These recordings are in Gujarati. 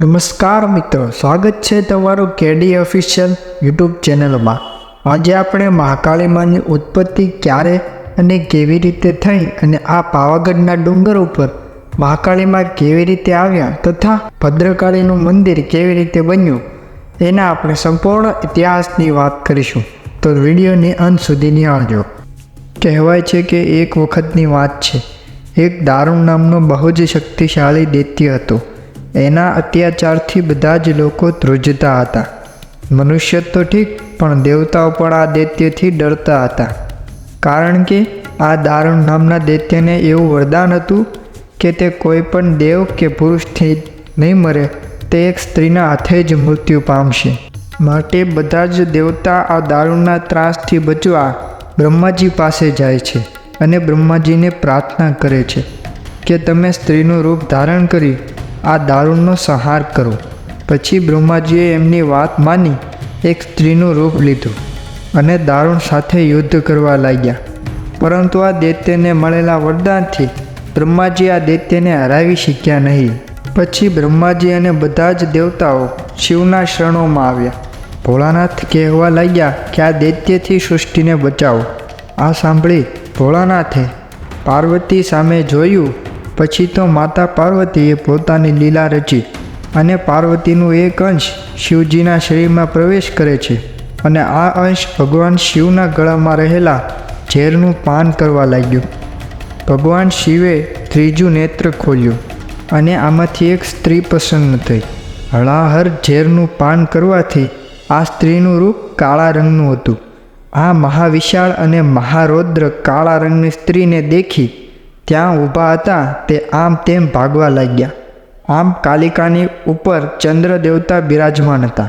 નમસ્કાર મિત્રો, સ્વાગત છે તમારું કેડી ઓફિશિયલ યુટ્યુબ ચેનલમાં. આજે આપણે મહાકાળીમાની ઉત્પત્તિ ક્યારે અને કેવી રીતે થઈ અને આ પાવાગઢના ડુંગર ઉપર મહાકાળીમાં કેવી રીતે આવ્યા તથા ભદ્રકાળીનું મંદિર કેવી રીતે બન્યું, એના આપણે સંપૂર્ણ ઇતિહાસની વાત કરીશું. તો વિડીયોની અંત સુધી નિહાળજો. કહેવાય છે કે એક વખતની વાત છે. એક દારૂણ નામનો બહુ જ શક્તિશાળી દૈત્ય હતો. એના અત્યાચારથી બધા જ લોકો ધ્રુજતા હતા. મનુષ્ય તો ઠીક, પણ દેવતાઓ પણ આ દૈત્યથી ડરતા હતા. કારણ કે આ દારૂણ નામના દૈત્યને એવું વરદાન હતું કે તે કોઈ પણ દેવ કે પુરુષથી નહીં મરે, તે એક સ્ત્રીના હાથે જ મૃત્યુ પામશે. માટે બધા જ દેવતા આ દારૂણના ત્રાસથી બચવા બ્રહ્માજી પાસે જાય છે અને બ્રહ્માજીને પ્રાર્થના કરે છે કે તમે સ્ત્રીનું રૂપ ધારણ કરી આ દારૂણનો સંહાર કરો. પછી બ્રહ્માજીએ એમની વાત માની, એક સ્ત્રીનું રૂપ લીધું અને દારૂણ સાથે યુદ્ધ કરવા લાગ્યા. પરંતુ આ દૈત્યને મળેલા વરદાનથી બ્રહ્માજી આ દૈત્યને હરાવી શક્યા નહીં. પછી બ્રહ્માજી અને બધા જ દેવતાઓ શિવના શરણોમાં આવ્યા. ભોળાનાથ કહેવા લાગ્યા કે આ દૈત્યથી સૃષ્ટિને બચાવો. આ સાંભળી ભોળાનાથે પાર્વતી સામે જોયું પછી તો માતા પાર્વતીએ પોતાની લીલા રચી અને પાર્વતીનું એક અંશ શિવજીના શરીરમાં પ્રવેશ કરે છે અને આ અંશ ભગવાન શિવના ગળામાં રહેલા ઝેરનું પાન કરવા લાગ્યું. ભગવાન શિવે ત્રીજું નેત્ર ખોલ્યું અને આમાંથી એક સ્ત્રી પસંદ થઈ. હળાહર ઝેરનું પાન કરવાથી આ સ્ત્રીનું રૂપ કાળા રંગનું હતું. આ મહાવિશાળ અને મહારૌદ્ર કાળા રંગની સ્ત્રીને દેખી ત્યાં ઊભા હતા તે આમ તેમ ભાગવા લાગ્યા. આમ કાલિકાની ઉપર ચંદ્ર દેવતા બિરાજમાન હતા.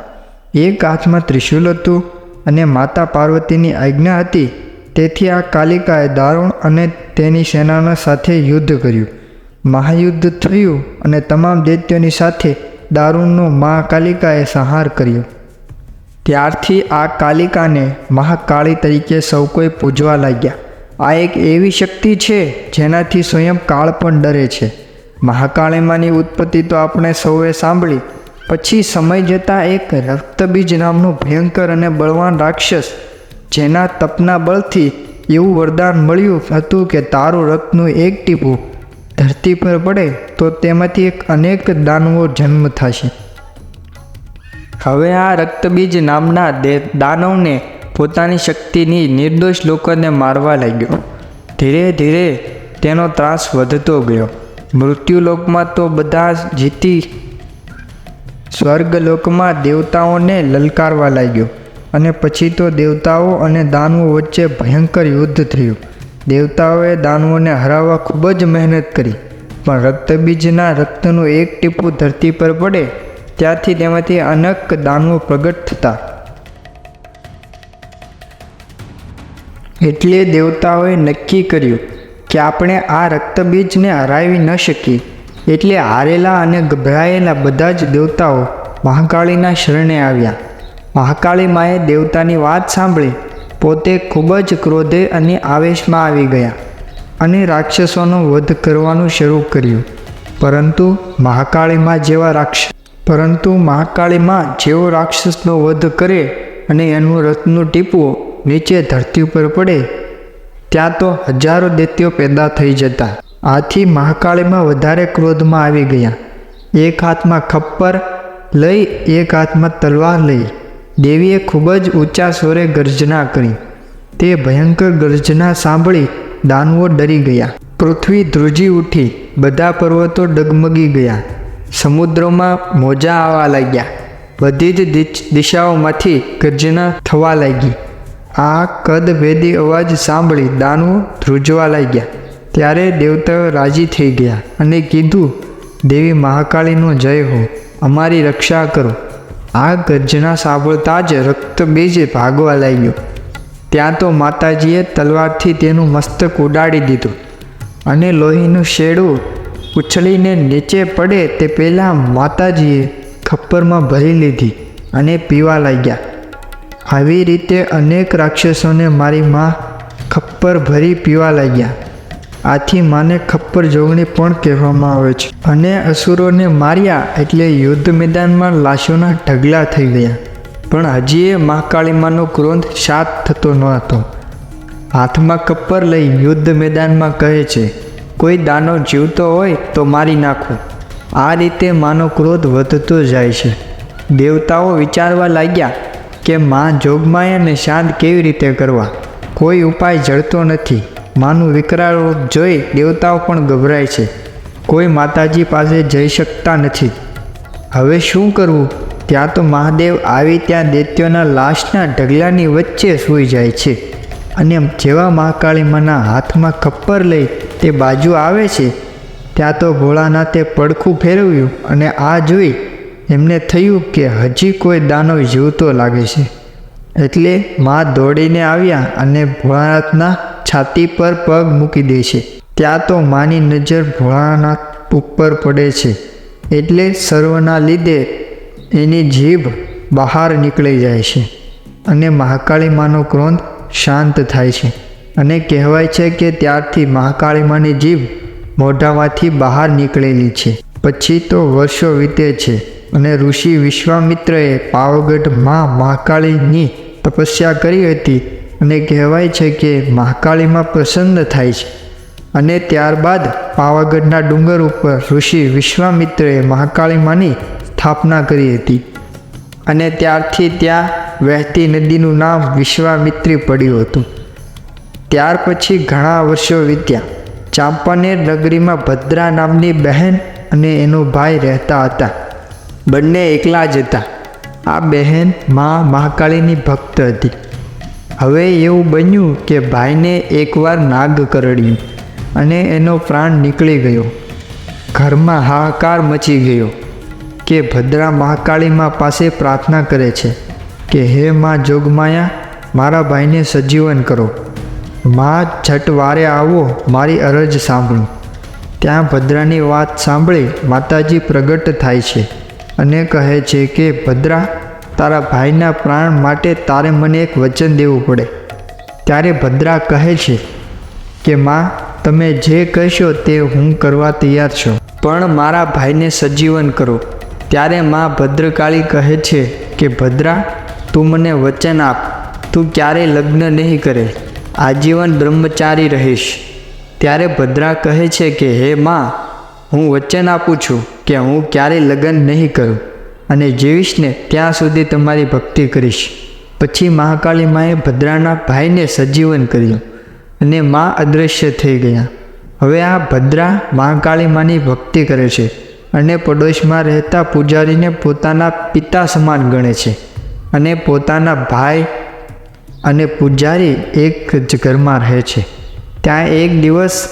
એક હાથમાં ત્રિશુલ હતું અને માતા પાર્વતીની આજ્ઞા હતી. તેથી આ કાલિકાએ દારૂણ અને તેની સેનાના સાથે યુદ્ધ કર્યું. મહાયુદ્ધ થયું અને તમામ દૈત્યોની સાથે દારૂણનો મહાકાલિકાએ સંહાર કર્યો. ત્યારથી આ કાલિકાને મહાકાળી તરીકે સૌ કોઈ પૂજવા લાગ્યા. આ એક એવી શક્તિ છે જેનાથી સ્વયં કાળ પણ ડરે છે. મહાકાળીમાની ઉત્પત્તિ તો આપણે સૌએ સાંભળી. પછી સમય જતાં એક રક્તબીજ નામનું ભયંકર અને બળવાન રાક્ષસ, જેના તપના બળથી એવું વરદાન મળ્યું હતું કે તારું રક્તનું એક ટીપું ધરતી પર પડે તો તેમાંથી એક અનેક દાનવો જન્મ થશે. હવે આ રક્તબીજ નામના દે, દાનવને પોતાની શક્તિની નિર્દોષ લોકોને મારવા લાગ્યો. ધીરે ધીરે તેનો ત્રાસ વધતો ગયો. મૃત્યુલોકમાં તો બધા જીતી સ્વર્ગલોકમાં દેવતાઓને લલકારવા લાગ્યો અને પછી તો દેવતાઓ અને દાનવો વચ્ચે ભયંકર યુદ્ધ થયું. દેવતાઓએ દાનવોને હરાવવા ખૂબ જ મહેનત કરી, પણ રક્તબીજના રક્તનું એક ટીપું ધરતી પર પડે ત્યારથી તેમાંથી અનેક દાનવો પ્રગટ થતા. એટલે દેવતાઓએ નક્કી કર્યું કે આપણે આ રક્તબીજને હરાવી ન શકીએ. એટલે હારેલા અને ગભરાયેલા બધા જ દેવતાઓ મહાકાળીના શરણે આવ્યા. મહાકાળી માએ દેવતાની વાત સાંભળી. પોતે ખૂબ જ ક્રોધે અને આવેશમાં આવી ગયા અને રાક્ષસોનો વધ કરવાનું શરૂ કર્યું. પરંતુ મહાકાળીમાં જેવા રાક્ષસ પરંતુ મહાકાળીમાં જેવો રાક્ષસનો વધ કરે અને એનું રથનું ટીપું નીચે ધરતી ઉપર પડે, ત્યાં તો હજારો દૈત્યો પેદા થઈ જતા. આથી મહાકાળીમાં વધારે ક્રોધમાં આવી ગયા. એક હાથમાં ખપ્પર લઈ, એક હાથમાં તલવાર લઈ. દેવીએ ખૂબ જ ઊંચા સ્વરે ગર્જના કરી. તે ભયંકર ગર્જના સાંભળી દાનવો ડરી ગયા. પૃથ્વી ધ્રુજી ઉઠી, બધા પર્વતો ડગમગી ગયા. સમુદ્રોમાં મોજા આવવા લાગ્યા. બધી જ દિશાઓમાંથી ગર્જના થવા લાગી. આ કદભેદી અવાજ સાંભળી દાનવો ધ્રુજવા લાગ્યા. ત્યારે દેવતાઓ રાજી થઈ ગયા અને કીધું, દેવી મહાકાળીનો જય હો, અમારી રક્ષા કરો. આ ગર્જના સાંભળતા જ રક્તબીજ ભાગવા લાગ્યો. ત્યાં તો માતાજીએ તલવારથી તેનું મસ્તક ઉડાડી દીધું અને લોહીનું શેડું ઉછળીને નીચે પડે તે પહેલાં માતાજીએ ખપ્પરમાં ભરી લીધી અને પીવા લાગ્યા. આવી રીતે અનેક રાક્ષસોને મારી માં ખપ્પર ભરી પીવા લાગ્યા. આથી માને ખપ્પર જોગણી પણ કહેવામાં આવે છે. અને અસુરોને માર્યા એટલે યુદ્ધ મેદાનમાં લાશોના ઢગલા થઈ ગયા. પણ હજી એ મહાકાળીમાનો ક્રોધ શાંત થતો ન હતો. હાથમાં કપ્પર લઈ યુદ્ધ મેદાનમાં કહે છે, કોઈ દાનો જીવતો હોય તો મારી નાખો. આ રીતે માનો ક્રોધ વધતો જાય છે. દેવતાઓ વિચારવા લાગ્યા કે માં જોગમાયાને શાંત કેવી રીતે કરવા? કોઈ ઉપાય જળતો નથી. માનું વિકરાળ જોઈ દેવતાઓ પણ ગભરાય છે. કોઈ માતાજી પાસે જઈ શકતા નથી. હવે શું કરવું? ત્યાં તો મહાદેવ આવી ત્યાં દૈત્યોના લાશના ઢગલાની વચ્ચે સૂઈ જાય છે અને જેવા મહાકાળીમાના હાથમાં ખપ્પર લઈ તે બાજુ આવે છે, ત્યાં તો ભોળાનાથે પડખું ફેરવ્યું અને આ જોઈ એમને થયું કે હજી કોઈ દાનવ જીવતો લાગે છે. એટલે માં દોડીને આવ્યા અને ભોળાનાથના છાતી પર પગ મૂકી દે છે. ત્યાં તો માની નજર ભોળાનાથ ઉપર પડે છે. એટલે સર્વના લીધે એની જીભ બહાર નીકળી જાય છે અને મહાકાળી માનો ક્રોધ શાંત થાય છે. અને કહેવાય છે કે ત્યારથી મહાકાળી માની જીભ મોઢામાંથી બહાર નીકળેલી છે. પછી તો વર્ષો વીતે છે અને ઋષિ વિશ્વામિત્રએ પાવાગઢમાં મહાકાળીની તપસ્યા કરી હતી અને કહેવાય છે કે મહાકાળીમાં પ્રસન્ન થાય છે. અને ત્યારબાદ પાવાગઢના ડુંગર ઉપર ઋષિ વિશ્વામિત્રએ મહાકાળીમાની સ્થાપના કરી હતી. અને ત્યારથી ત્યાં વહેતી નદીનું નામ વિશ્વામિત્રી પડ્યું હતું. ત્યાર પછી ઘણા વર્ષો વીત્યા. ચાંપાનેર નગરીમાં ભદ્રા નામની બહેન અને એનો ભાઈ રહેતા હતા. બંને એકલા જ હતા. આ બહેન મા મહાકાળીની ભક્ત હતી. હવે એવું બન્યું કે ભાઈને એકવાર નાગ કરડ્યું અને એનો પ્રાણ નીકળી ગયો. ઘરમાં હાહાકાર મચી ગયો કે ભદ્રા મહાકાળીમાં પાસે પ્રાર્થના કરે છે કે હે મા જોગમાયા, મારા ભાઈને સજીવન કરો. માં, છઠ વારે આવો, મારી અરજ સાંભળો. ત્યાં ભદ્રાની વાત સાંભળી માતાજી પ્રગટ થાય છે અને કહે છે કે, ભદ્રા, તારા ભાઈના પ્રાણ માટે તારે મને એક વચન દેવું પડે. ત્યારે ભદ્રા કહે છે કે, માં, તમે જે કહેશો તે હું કરવા તૈયાર છું, પણ મારા ભાઈને સજીવન કરો. ત્યારે માં ભદ્રકાળી કહે છે કે, ભદ્રા, તું મને વચન આપ. તું ક્યારેય લગ્ન નહીં કરે. આજીવન બ્રહ્મચારી રહીશ. ત્યારે ભદ્રા કહે છે કે, હે માં, હું વચન આપું છું કે હું ક્યારેય લગ્ન નહીં કરું અને જીવીશ ને ત્યાં સુધી તમારી ભક્તિ કરીશ. પછી મહાકાળી માએ ભદ્રાના ભાઈને સજીવન કર્યું અને મા અદૃશ્ય થઈ ગયા. હવે આ ભદ્રા મહાકાળી માની ભક્તિ કરે છે અને પડોશમાં રહેતા પૂજારીને પોતાના પિતા સમાન ગણે છે અને પોતાના ભાઈ અને પૂજારી એક જ ઘરમાં રહે છે. ત્યાં એક દિવસ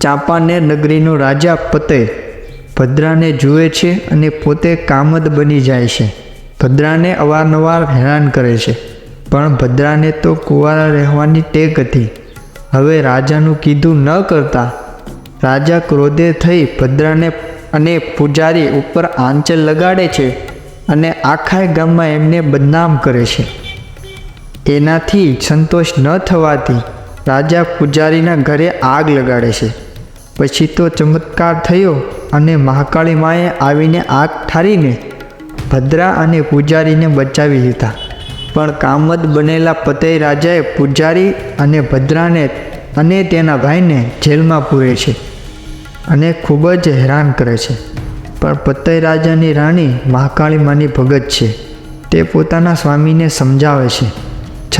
ચાંપાનેર નગરીનો રાજા પતે ભદ્રાને જુએ છે અને પોતે કામદ બની જાય છે. ભદ્રાને અવારનવાર હેરાન કરે છે, પણ ભદ્રાને તો કુંવારા રહેવાની ટેક હતી. હવે રાજાનું કીધું ન કરતા રાજા ક્રોધે થઈ ભદ્રાને અને પૂજારી ઉપર આંચલ લગાડે છે અને આખા ગામમાં એમને બદનામ કરે છે. એનાથી સંતોષ ન થવાથી રાજા પૂજારીના ઘરે આગ લગાડે છે. પછી તો ચમત્કાર થયો અને મહાકાળી માએ આવીને આગ ઠારીને ભદ્રા અને પૂજારીને બચાવી લીધા. પણ કામદ બનેલા પતઈ રાજાએ પૂજારી અને ભદ્રાને અને તેના ભાઈને જેલમાં પૂરે છે અને ખૂબ જ હેરાન કરે છે. પણ પતઈ રાજાની રાણી મહાકાળી માની ભગત છે. તે પોતાના સ્વામીને સમજાવે છે.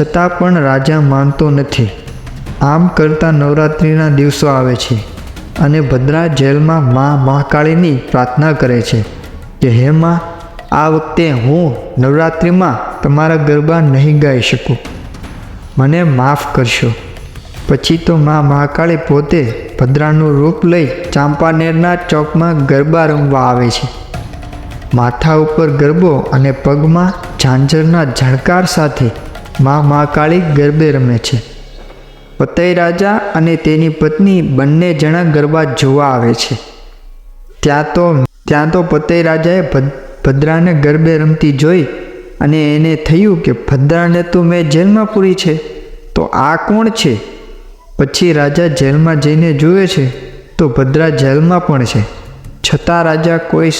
છતાં પણ રાજા માનતો નથી. આમ કરતાં નવરાત્રિના દિવસો આવે છે અને ભદ્રા જેલમાં મા મહાકાળીની પ્રાર્થના કરે છે કે હે માં, આ વખતે હું નવરાત્રિમાં તમારા ગરબા નહીં ગાઈ શકું. મને માફ કરશો. પછી તો મા મહાકાળી પોતે ભદ્રાનું રૂપ લઈ ચાંપાનેરના ચોકમાં ગરબા રમવા આવે છે. માથા ઉપર ગરબો અને પગમાં ઝાંઝરના ઝણકાર સાથે મા મહાકાળી ગરબે રમે છે. પતઈ રાજા અને તેની પત્ની બંને જણા ગરબા જોવા આવે છે. ત્યાં તો ત્યાં તો પતય રાજાએ ભદ્રાને ગરબે રમતી જોઈ અને એને થયું કે, ભદ્રાને તો મેં જેલમાં પૂરી છે, તો આ કોણ છે? પછી રાજા જેલમાં જઈને જુએ છે, તો ભદ્રા જેલમાં પણ છે. છતાં રાજા કોઈ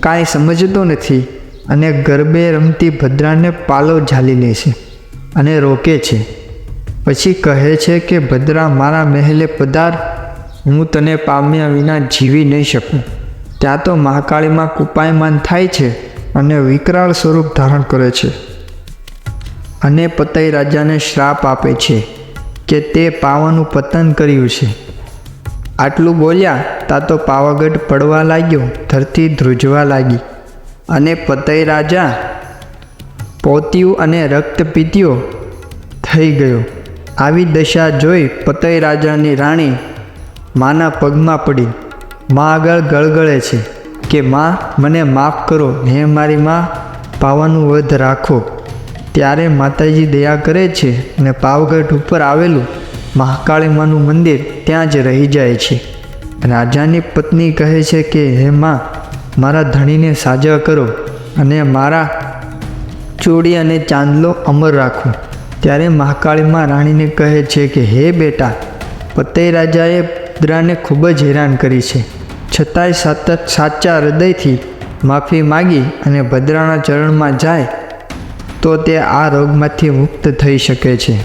કાંઈ સમજતો નથી અને ગરબે રમતી ભદ્રાને પાલો ઝાલી લે છે અને રોકે છે. પછી કહે છે કે, ભદ્રા, મારા મહેલે પધાર હું તને પામ્યા વિના જીવી નહીં શકું. ત્યાં તો મહાકાળીમાં કુપાયમાન થાય છે અને વિકરાળ સ્વરૂપ ધારણ કરે છે. અને પતઈ રાજાને શ્રાપ આપે છે કે તે પાવાનું પતન કર્યું છે. આટલું બોલ્યા, તા તો પાવાગઢ પડવા લાગ્યો, ધરતી ધ્રુજવા લાગી. અને પતઈ રાજા પોત્યું અને રક્ત પીત્યો થઈ ગયો. આવી દશા જોઈ પતય રાજાની રાણી માના પગમાં પડી. મા આગળ ગળગળે છે કે, માં, મને માફ કરો. હે મારી માં પાવાનું વધ રાખો. ત્યારે માતાજી દયા કરે છે અને પાવગઢ ઉપર આવેલું મહાકાળી માનું મંદિર ત્યાં જ રહી જાય છે. રાજાની પત્ની કહે છે કે, હે માં, મારા ધણીને સાજા કરો અને મારા ચોડી અને ચાંદલો અમર રાખો. ત્યારે મહાકાળીમાં રાણીને કહે છે કે, હે બેટા પતય રાજાએ ભદ્રાને ખૂબ જ હેરાન કરી છે. છતાંય સતત સાચા હૃદયથી માફી માગી અને ભદ્રાના ચરણમાં જાય, તો તે આ રોગમાંથી મુક્ત થઈ શકે છે.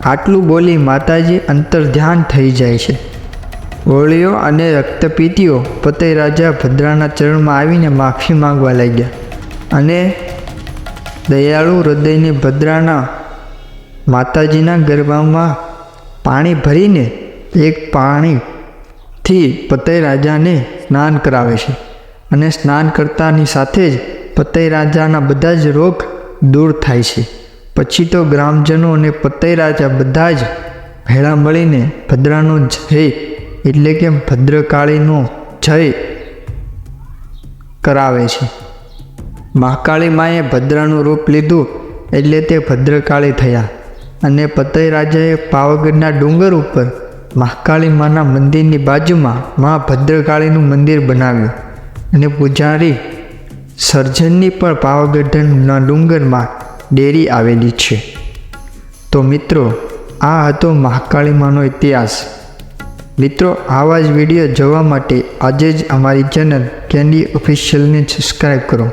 આટલું બોલી માતાજી અંતર ધ્યાન થઈ જાય છે. ઓળીઓ અને રક્તપીતીઓ પતય રાજા ભદ્રાના ચરણમાં આવીને માફી માંગવા લાગ્યા અને દયાળુ હૃદયની ભદ્રાના માતાજીના ગરબામાં પાણી ભરીને એક પાણીથી પતય રાજાને સ્નાન કરાવે છે અને સ્નાન કરતાની સાથે જ પતય રાજાના બધા જ રોગ દૂર થાય છે. પછી તો ગ્રામજનો અને પતય રાજા બધા જ ભેળા મળીને ભદ્રાનો જય એટલે કે ભદ્રકાળીનો જય કરાવે છે. મહાકાળી માએ ભદ્રાનું રૂપ લીધું એટલે તે ભદ્રકાળી થયા. અને પતય રાજાએ પાવાગઢના ડુંગર ઉપર મહાકાળી માના મંદિરની બાજુમાં મા ભદ્રકાળીનું મંદિર બનાવ્યું. અને પૂજારી સર્જનની પણ પાવાગઢના ડુંગરમાં ડેરી આવેલી છે. તો મિત્રો, આ હતો મહાકાળી માનો ઇતિહાસ. મિત્રો, આવા જ વીડિયો જોવા માટે આજે જ અમારી ચેનલ કેન્ડી ઓફિશિયલને સબસ્ક્રાઈબ કરો.